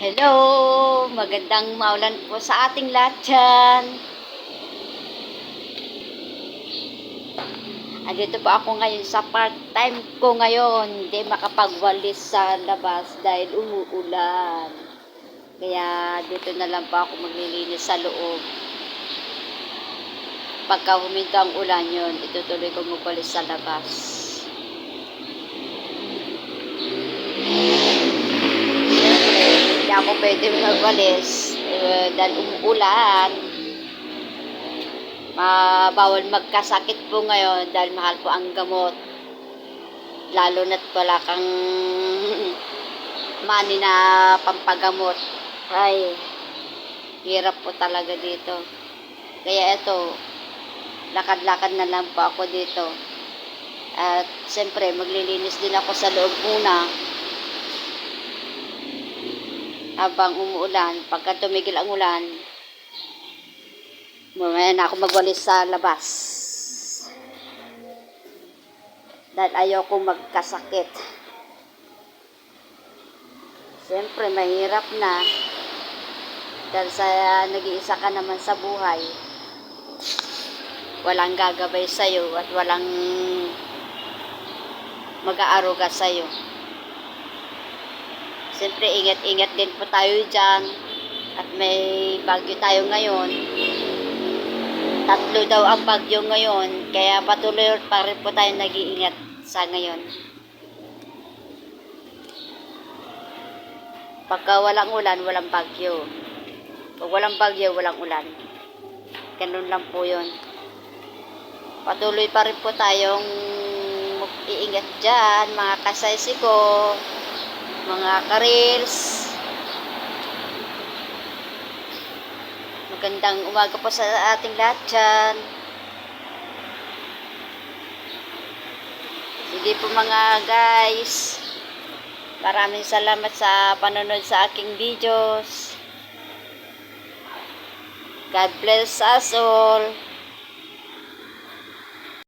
Hello! Magandang maulan po sa ating lahat dyan. Andito po ako ngayon sa part-time ko ngayon. Hindi makapagwalis sa labas dahil umuulan. Kaya dito na lang po ako maglilinis sa loob. Pagka huminto ang ulan yun, itutuloy ko magwalis sa labas. Hindi ako pwede magwalis eh, dahil umuulan. Ma bawal magkasakit po ngayon dahil mahal po ang gamot. Lalo na't wala kang money na pampagamot. Ay, hirap po talaga dito. Kaya ito, lakad-lakad na lang po ako dito. At siyempre, maglilinis din ako sa loob muna habang umuulan, pagka tumigil ang ulan, mamaya na ako magwalis sa labas. Dahil ayoko magkasakit. Siyempre, mahirap na. Dahil sa nag-iisa ka naman sa buhay, walang gagabay sa'yo at walang mag-aaruga sa'yo. Siyempre, ingat-ingat din po tayo dyan. At may bagyo tayo ngayon. Tatlo daw ang bagyo ngayon. Kaya patuloy pa rin po tayo nag-iingat sa ngayon. Pagka walang ulan, walang bagyo. Pag walang bagyo, walang ulan. Ganun lang po yun. Patuloy pa rin po tayong mag-iingat dyan, mga kasaysi ko mga karils. Magandang umaga po sa ating lahat dyan. Sige po mga guys. Maraming salamat sa panonood sa aking videos. God bless us all.